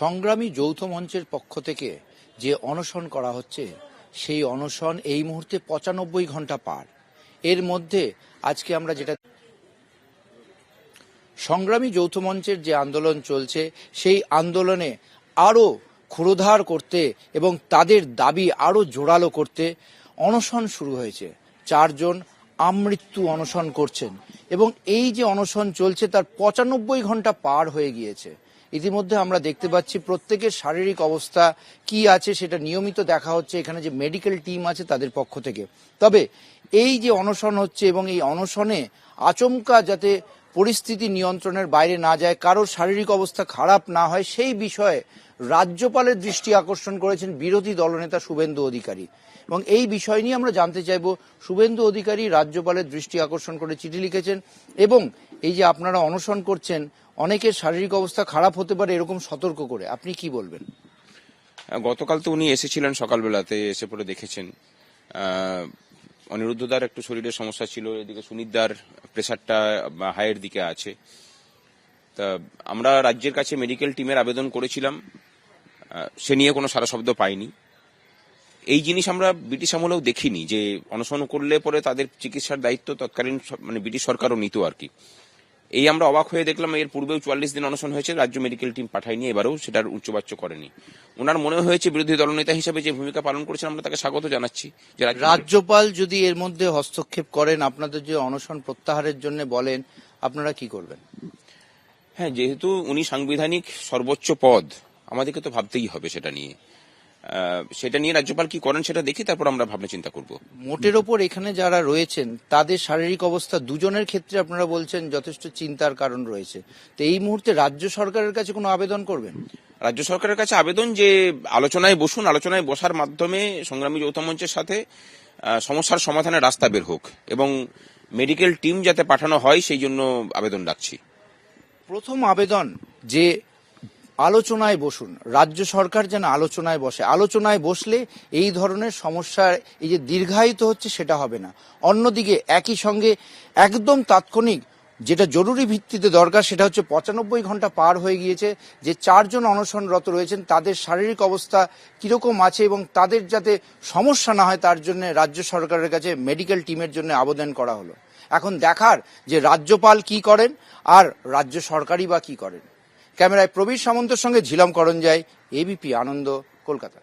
সংগ্রামী যৌথ মঞ্চের পক্ষ থেকে যে অনশন করা হচ্ছে, সেই অনশন এই মুহূর্তে পঁচানব্বই ঘণ্টা পার। এর মধ্যে আজকে আমরা যেটা সংগ্রামী যৌথ মঞ্চের যে আন্দোলন চলছে, সেই আন্দোলনে আরও ক্ষুরোধার করতে এবং তাদের দাবি আরও জোরালো করতে অনশন শুরু হয়েছে। চারজন আমৃত্যু অনশন করছেন এবং এই যে অনশন চলছে, তার পঁচানব্বই ঘণ্টা পার হয়ে গিয়েছে। ইতিমধ্যে আমরা দেখতে পাচ্ছি প্রত্যেকের শারীরিক অবস্থা কি আছে সেটা নিয়মিত দেখা হচ্ছে। এখানে যে মেডিকেল টিম আছে তাদের পক্ষ থেকে। তবে এই যে অনশন হচ্ছে এবং এই অনশনে আচমকা যাতে পরিস্থিতি নিয়ন্ত্রণের বাইরে না যায়, কারোর শারীরিক অবস্থা খারাপ না হয়, সেই বিষয়ে রাজ্যপালের দৃষ্টি আকর্ষণ করেছেন বিরোধী দলনেতা শুভেন্দু অধিকারী। এবং এই বিষয় নিয়ে আমরা জানতে চাইব, শুভেন্দু অধিকারী রাজ্যপালের দৃষ্টি আকর্ষণ করে চিঠি লিখেছেন এবং এই যে আপনারা অনশন করছেন, অনেকের শারীরিক অবস্থা খারাপ হতে পারে, এরকম সতর্ক করে, আপনি কি বলবেন? গতকাল তো উনি এসেছিলেন সকালবেলাতে, এসে পরে দেখেছেন। অনিরুদ্ধদার একটু শরীরের সমস্যা ছিল, এদিকে সুনীতদার প্রেশারটা হাইয়ের দিকে আছে। তা আমরা রাজ্যের কাছে মেডিকেল টিমের আবেদন করেছিলাম সে নিয়ে কোনো সারা শব্দ পাইনি। এই জিনিস আমরা ব্রিটিশ আমলেও দেখিনি যে অনশন করলে পরে তাদের চিকিৎসার দায়িত্ব তৎকালীন মানে ব্রিটিশ সরকারও নিত আর কি। এই আমরা অবাক হয়ে দেখলাম এর পূর্বেও চুয়াল্লিশ দিন অনশন হয়েছে রাজ্য মেডিকেল টিম পাঠায়নি এবারেও সেটার উচ্চবাচ্য করেনি। ওনার মনে হয়েছে বিরোধী দলনেতা হিসেবে যে ভূমিকা পালন করেছেন আমরা তাকে স্বাগত জানাচ্ছি রাজ্যপাল যদি এর মধ্যে হস্তক্ষেপ করেন আপনাদের যে অনশন প্রত্যাহারের জন্য বলেন আপনারা কি করবেন? হ্যাঁ যেহেতু উনি সাংবিধানিক সর্বোচ্চ পদ আমাদেরকে তো ভাবতেই হবে সেটা নিয়ে। সেটা নিয়ে রাজ্যপাল কি করেন সেটা দেখি তারপর আমরা ভাবনা চিন্তা করব। মোটের ওপর এখানে যারা রয়েছেন তাদের শারীরিক অবস্থা দুজনের ক্ষেত্রে আপনারা বলছেন যথেষ্ট চিন্তার কারণ রয়েছে। তো এই মুহূর্তে রাজ্য সরকারের কাছে কোনো আবেদন করবেন? রাজ্য সরকারের কাছে আবেদন যে আলোচনায় বসুন আলোচনায় বসার মাধ্যমে সংগ্রামী যৌথ মঞ্চের সাথে সমস্যার সমাধানের রাস্তা বের হোক এবং মেডিকেল টিম যাতে পাঠানো হয় সেই জন্য আবেদন রাখছি। প্রথম আবেদন যে আলোচনায় বসুন। রাজ্য সরকার যেন আলোচনায় বসে। আলোচনায় বসলে এই ধরনের সমস্যার এই যে দীর্ঘায়িত হচ্ছে সেটা হবে না। অন্যদিকে একই সঙ্গে একদম তাৎক্ষণিক যেটা জরুরি ভিত্তিতে দরকার সেটা হচ্ছে পঁচানব্বই ঘণ্টা পার হয়ে গিয়েছে। যে চারজন অনশনরত রয়েছেন, তাদের শারীরিক অবস্থা কীরকম আছে এবং তাদের যাতে সমস্যা না হয়, তার জন্য রাজ্য সরকারের কাছে মেডিকেল টিমের জন্য আবেদন করা হলো। এখন দেখার যে রাজ্যপাল কি করেন আর রাজ্য সরকারই বা কি করেন। ক্যামেরায় প্রবীর সামন্তর সঙ্গে ঝিলম করঞ্জাই এবিপি আনন্দ কলকাতা।